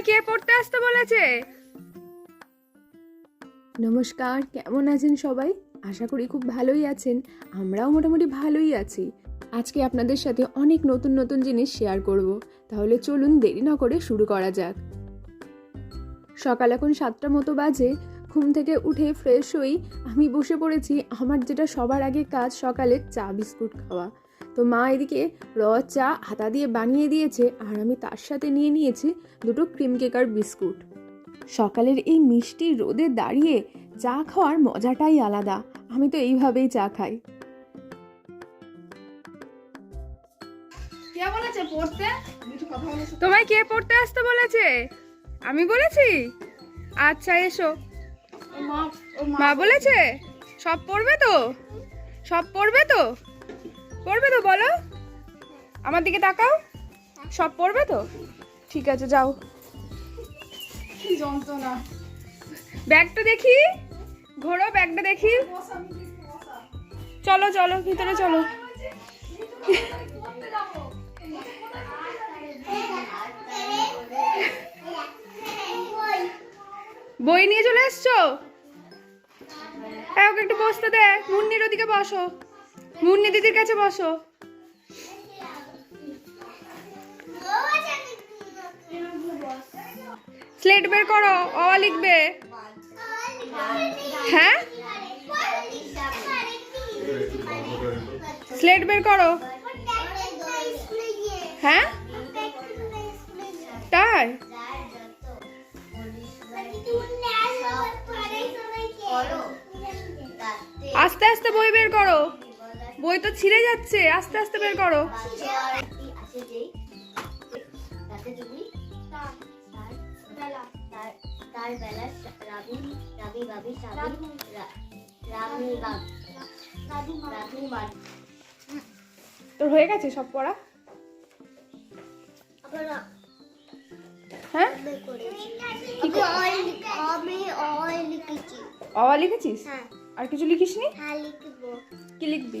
তোমায় কে পড়তে আসতে বলেছে? নমস্কার, কেমন আছেন সবাই? আশা করি খুব ভালোই আছেন। আমরাও মোটামুটি ভালোই আছি। আজকে আপনাদের সাথে অনেক নতুন নতুন জিনিস শেয়ার করব। তাহলে চলুন দেরি না করে শুরু করা যাক। সকাল এখন সাতটা মতো বাজে। ঘুম থেকে উঠে ফ্রেশ হই। আমি বসে পড়েছি আমার যেটা সবার আগে কাজ সকালে চা, বিস্কুট খাওয়া। তো মা এদিকে র চা হাতা দিয়ে বানিয়ে দিয়েছে আর আমি তার সাথে নিয়ে নিয়েছি দুটো ক্রিম কেকার বিস্কুট। সকালের এই মিষ্টি রোদে দাঁড়িয়ে চা খাওয়ার মজাটাই আলাদা। আমি তো এইভাবেই চা খাই। কে বলেছে পড়তে? তোমায় কে পড়তে আসতে বলেছে? আমি বলেছি? আচ্ছা এসো। মা বলেছে? সব পড়বে তো? সব পড়বে তো? পড়বে তো বলো? আমার দিকে তাকাও। সব পড়বে তো? ঠিক আছে যাও। যন্ত্রণা। ব্যাগটা দেখি। ঘোরো ব্যাগটা দেখি। চলো চলো ভিতরে চলো। বই নিয়ে চলে এসছো? হ্যাঁ ওকে একটু বসতে দে। মুন্নির ওদিকে বসো। মুন্নি দিদির কাছে বসো। স্লেট বের করো, অ লিখবে। হ্যাঁ? স্লেট বের করো। হ্যাঁ? তাই? আস্তে আস্তে বই বের করো। বই তো ছিঁড়ে যাচ্ছে আস্তে আস্তে বের করো। তার হয়ে গেছে সব পড়া? হ্যাঁ? অ লিখেছিস? হ্যাঁ। আর কিছু লিখিস নি লিখব। কি লিখবি?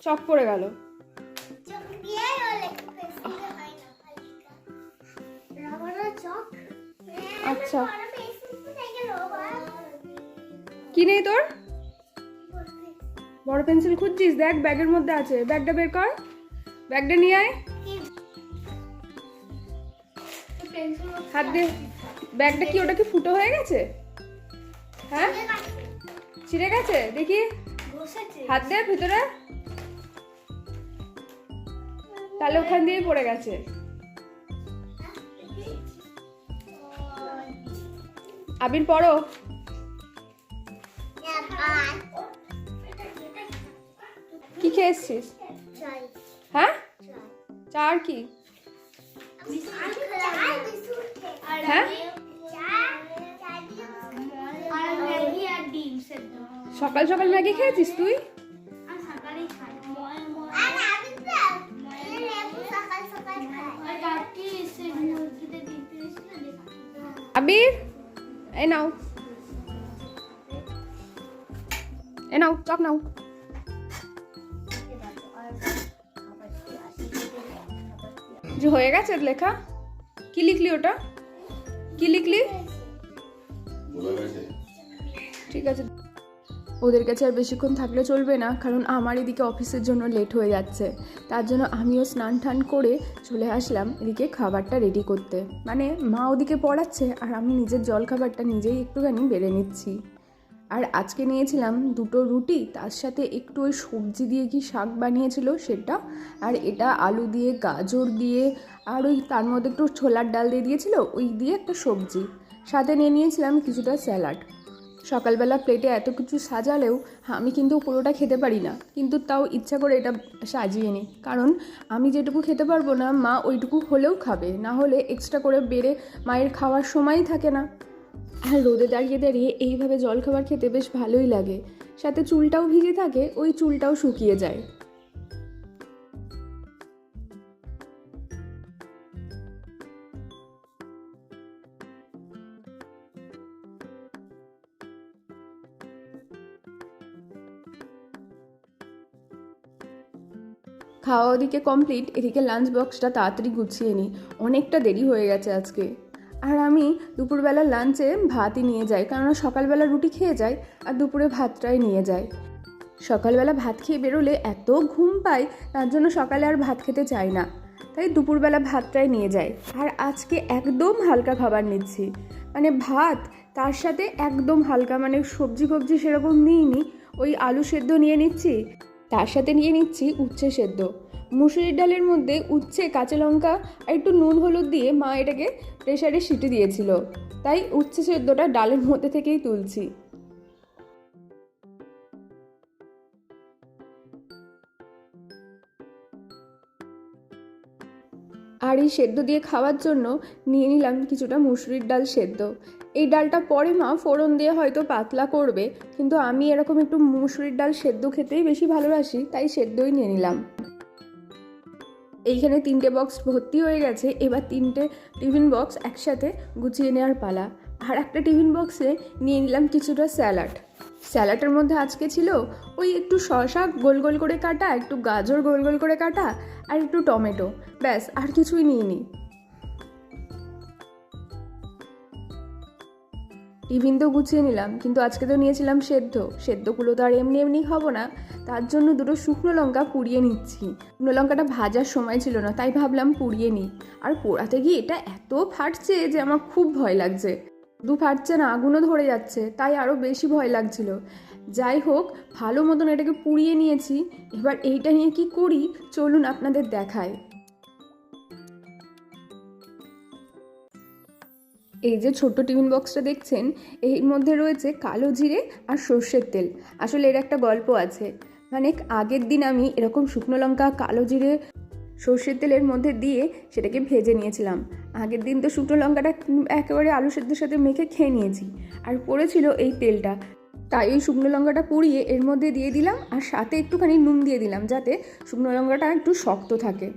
চক পড়ে গেল। হয় আচ্ছা। কি নেই তোর? বড় পেন্সিল খুঁজছিস? দেখ ব্যাগের মধ্যে আছে। ব্যাগটা বের কর। ব্যাগটা নিয়ে আয়। হাত দিয়ে। ব্যাগটা কি ওটা কি ফুটো হয়ে গেছে? হ্যাঁ? ছিঁড়ে গেছে। দেখি। হাত দে ভিতরে। তাহলে ওখান দিয়েই পড়ে গেছে। আবির, পড়ো। কি খেয়ে এসছিস? হ্যাঁ? চার কি? হ্যাঁ? সকাল সকাল ম্যাগি খেয়েছিস তুই? আবির এ নাও এ নাও চক নাও যে হয়ে গেছে লেখা? কি লিখলি ওটা? কি লিখলি? ঠিক আছে। ওদের কাছে আর বেশিক্ষণ থাকলে চলবে না, কারণ আমার এদিকে অফিসের জন্য লেট হয়ে যাচ্ছে। তার জন্য আমিও স্নান টান করে চলে আসলাম এদিকে খাবারটা রেডি করতে। মানে মা ওদিকে পড়াচ্ছে আর আমি নিজের জল খাবারটা নিজেই একটুখানি বেড়ে নিচ্ছি। আর আজকে নিয়েছিলাম দুটো রুটি, তার সাথে একটু ওই সবজি দিয়ে কি শাক বানিয়েছিল সেটা, আর এটা আলু দিয়ে, গাজর দিয়ে, আর ওই তার মধ্যে একটু ছোলার ডাল দিয়ে দিয়েছিল, ওই দিয়ে একটা সবজি। সাথে নিয়ে নিয়েছিলাম কিছুটা স্যালাড। সকালবেলা প্লেটে এত কিছু সাজালেও আমি কিন্তু পুরোটা খেতে পারি না। কিন্তু তাও ইচ্ছা করে এটা সাজিয়ে নিই। কারণ আমি যেটুকু খেতে পারব না, মা ওইটুকু হলেও খাবে। না হলে এক্সট্রা করে বেড়ে মায়ের খাওয়ার সময়ই থাকে না। আর রোদে দাঁড়িয়ে দাঁড়িয়ে এইভাবে জলখাবার খেতে বেশ ভালোই লাগে। সাথে চুলটাও ভিজে থাকে, ওই চুলটাও শুকিয়ে যায়। খাওয়া ওদিকে কমপ্লিট এদিকে লাঞ্চ বক্সটা তাড়াতাড়ি গুছিয়ে নিই অনেকটা দেরি হয়ে গেছে আজকে। আর আমি দুপুরবেলা লাঞ্চে ভাতই নিয়ে যাই, কেননা সকালবেলা রুটি খেয়ে যাই আর দুপুরে ভাতটাই নিয়ে যাই। সকালবেলা ভাত খেয়ে বেরোলে এত ঘুম পাই, তার জন্য সকালে আর ভাত খেতে চাই না। তাই দুপুরবেলা ভাতটাই নিয়ে যাই। আর আজকে একদম হালকা খাবার নিচ্ছি। মানে ভাত, তার সাথে একদম হালকা মানে সবজি ফবজি সেরকম নিইনি, ওই আলু সেদ্ধ নিয়ে নিচ্ছি। তার সাথে নিয়ে নিচ্ছি উচ্ছে সেদ্ধ। মুসুরির ডালের মধ্যে উচ্ছে, কাঁচা লঙ্কা আর একটু নুন হলুদ দিয়ে মা এটাকে প্রেশারে সিটি দিয়েছিল। তাই উচ্ছে সেদ্ধটা ডালের মধ্যে থেকেই তুলছি। আর এই সেদ্ধ দিয়ে খাওয়ার জন্য নিয়ে নিলাম কিছুটা মুসুরির ডাল সেদ্ধ। এই ডালটা পরে মা ফোড়ন দিয়ে হয়তো পাতলা করবে, কিন্তু আমি এরকম একটু মুসুরির ডাল সেদ্ধ খেতেই বেশি ভালোবাসি, তাই সেদ্ধই নিয়ে নিলাম। এইখানে তিনটে বক্স ভর্তি হয়ে গেছে, এবার তিনটে টিফিন বক্স একসাথে গুছিয়ে নেওয়ার পালা। আর একটা টিফিন বক্সে নিয়ে নিলাম কিছুটা স্যালাড। স্যালাডের মধ্যে আজকে ছিল ওই একটু শশা গোল গোল করে কাটা, একটু গাজর গোল গোল করে কাটা, আর একটু টমেটো। ব্যাস, আর কিছুই নিইনি। টিফিন তো গুছিয়ে নিলাম, কিন্তু আজকে তো নিয়েছিলাম সেদ্ধ। সেদ্ধগুলো তো আর এমনি এমনি খাব না, তার জন্য দুটো শুকনো লঙ্কা পুড়িয়ে নিচ্ছি। শুকনো লঙ্কাটা ভাজার সময় ছিল না, তাই ভাবলাম পুড়িয়ে নিই। আর পোড়াতে গিয়ে এটা এত ফাটছে যে আমার খুব ভয় লাগছে। দু ফাটছে না, আগুনও ধরে যাচ্ছে, তাই আরও বেশি ভয় লাগছিল। যাই হোক, ভালো মতন এটাকে পুড়িয়ে নিয়েছি। এবার এইটা নিয়ে কি করি? চলুন আপনাদের দেখায় এই যে ছোট্ট টিফিন বক্সটা দেখছেন, এর মধ্যে রয়েছে কালো জিরে আর সর্ষের তেল। আসলে এর একটা গল্প আছে। মানে আগের দিন আমি এরকম শুকনো লঙ্কা, কালো জিরে, সর্ষের তেলের মধ্যে দিয়ে সেটাকে ভেজে নিয়েছিলাম। আগের দিন তো শুকনো লঙ্কাটা একেবারে আলু সেদ্ধের সাথে মেখে খেয়ে নিয়েছি আর পড়েছিল এই তেলটা। তাই ওই শুকনো লঙ্কাটা পুড়িয়ে এর মধ্যে দিয়ে দিলাম আর সাথে একটুখানি নুন দিয়ে দিলাম যাতে শুকনো লঙ্কাটা একটু শক্ত থাকে।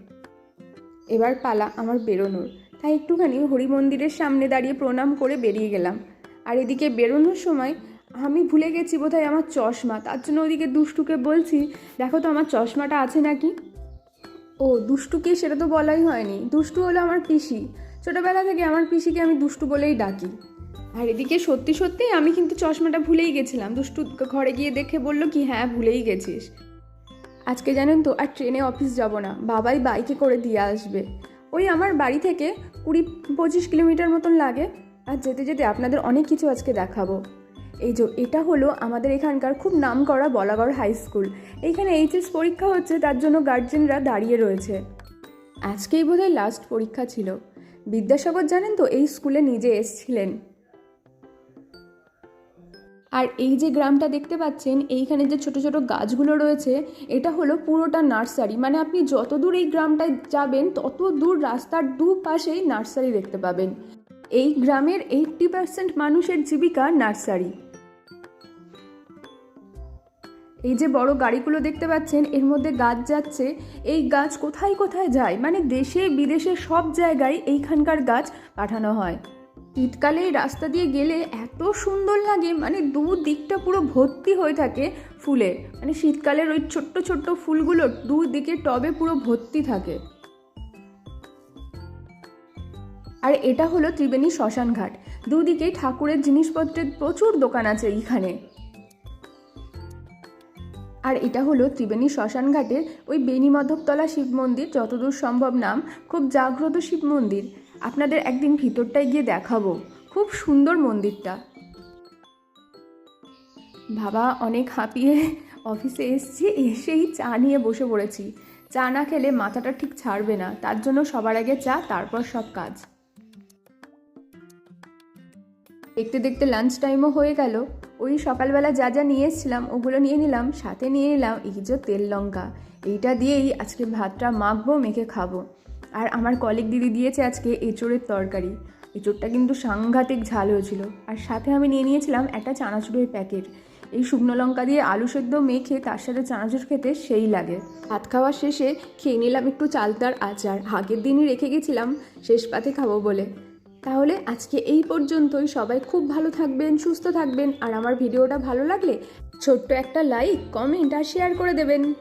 এবার পালা আমার বেরোনোর। তাই একটুখানি হরি মন্দিরের সামনে দাঁড়িয়ে প্রণাম করে বেরিয়ে গেলাম। আর এদিকে বেরোনোর সময় আমি ভুলে গেছি বোধহয় আমার চশমা। তার জন্য ওদিকে দুষ্টুকে বলছি, দেখো তো আমার চশমাটা আছে নাকি? ও, দুষ্টুকে সেটা তো বলাই হয়নি। দুষ্টু হলো আমার পিসি। ছোটোবেলা থেকে আমার পিসিকে আমি দুষ্টু বলেই ডাকি। আর এদিকে সত্যি সত্যি আমি কিন্তু চশমাটা ভুলেই গেছিলাম। দুষ্টু ঘরে গিয়ে দেখে বলল, কি হ্যাঁ ভুলেই গেছিস। আজকে জানেন তো, আর ট্রেনে অফিস যাব না। বাবাই বাইকে করে দিয়ে আসবে। ওই আমার বাড়ি থেকে কুড়ি পঁচিশ কিলোমিটার মতন লাগে। আর যেতে যেতে আপনাদের অনেক কিছু আজকে দেখাবো। এই যে, এটা হলো আমাদের এখানকার খুব নাম করা বলাগড় হাই স্কুল এইখানে এইচএস পরীক্ষা হচ্ছে, তার জন্য গার্জেনরা দাঁড়িয়ে রয়েছে। আজকেই বোধহয় লাস্ট পরীক্ষা ছিল। বিদ্যাসাগর জানেন তো, এই স্কুলে নিজে এসছিলেন। আর এই যে গ্রামটা দেখতে পাচ্ছেন, এইখানে যে ছোট ছোট গাছগুলো রয়েছে, এটা হলো পুরোটা নার্সারি। মানে আপনি যত দূর এই গ্রামটায় যাবেন, তত দূর রাস্তার দু পাশেই নার্সারি দেখতে পাবেন। এই গ্রামের এইটটি পার্সেন্ট মানুষের জীবিকা নার্সারি। এই যে বড় গাড়িগুলো দেখতে পাচ্ছেন, এর মধ্যে গাছ যাচ্ছে। এই গাছ কোথায় কোথায় যায়? মানে দেশে বিদেশে সব জায়গায় এইখানকার গাছ পাঠানো হয়। শীতকালে এই রাস্তা দিয়ে গেলে এত সুন্দর লাগে মানে দু দিকটা পুরো ভর্তি হয়ে থাকে ফুলে মানে শীতকালের ওই ছোট্ট ছোট্ট ফুলগুলো দু দিকে টবে পুরো ভর্তি থাকে। আর এটা হলো ত্রিবেণী শ্মশান ঘাট। দুদিকে ঠাকুরের জিনিসপত্রের প্রচুর দোকান আছে এইখানে। আর এটা হলো ত্রিবেণী শ্মশান ঘাটের ওই বেণীমাধবতলা শিব মন্দির, যতদূর সম্ভব নাম। খুব জাগ্রত শিব মন্দির। আপনাদের একদিন ভিতরটায় গিয়ে দেখাবো। খুব সুন্দর মন্দিরটা। বাবা, অনেক হাঁপিয়ে অফিসে এসছি, এসেই চা নিয়ে বসে পড়েছি। চা না খেলে মাথাটা ঠিক ছাড়বে না, তার জন্য সবার আগে চা, তারপর সব কাজ। দেখতে দেখতে লাঞ্চ টাইমও হয়ে গেল। ওই সকালবেলা যা যা নিয়ে এসেছিলাম, ওগুলো নিয়ে নিলাম, সাথে নিয়ে নিলাম, এই যে তেল লঙ্কা। এইটা দিয়েই আজকে ভাতটা মাখবো, মেখে খাব। আর আমার কলিগ দিদি দিয়েছে আজকে এঁচোড়ের তরকারি। এঁচোড়টা কিন্তু সাংঘাতিক ঝাল হয়েছিল। আর সাথে আমি নিয়ে নিয়েছিলাম একটা চানাচুরের প্যাকেট। এই শুকনো লঙ্কা দিয়ে আলু সেদ্ধ মেখে তার সাথে চানাচুর খেতে সেই লাগে। ভাত খাওয়ার শেষে খেয়ে নিলাম একটু চালতার আচার। আগের দিনই রেখে গেছিলাম, শেষ পাতে খাব বলে। তাহলে আজকে এই পর্যন্তই। সবাই খুব ভালো থাকবেন, সুস্থ থাকবেন। আর আমার ভিডিওটা ভালো লাগলে ছোট্ট একটা লাইক কমেন্ট আর শেয়ার করে দেবেন।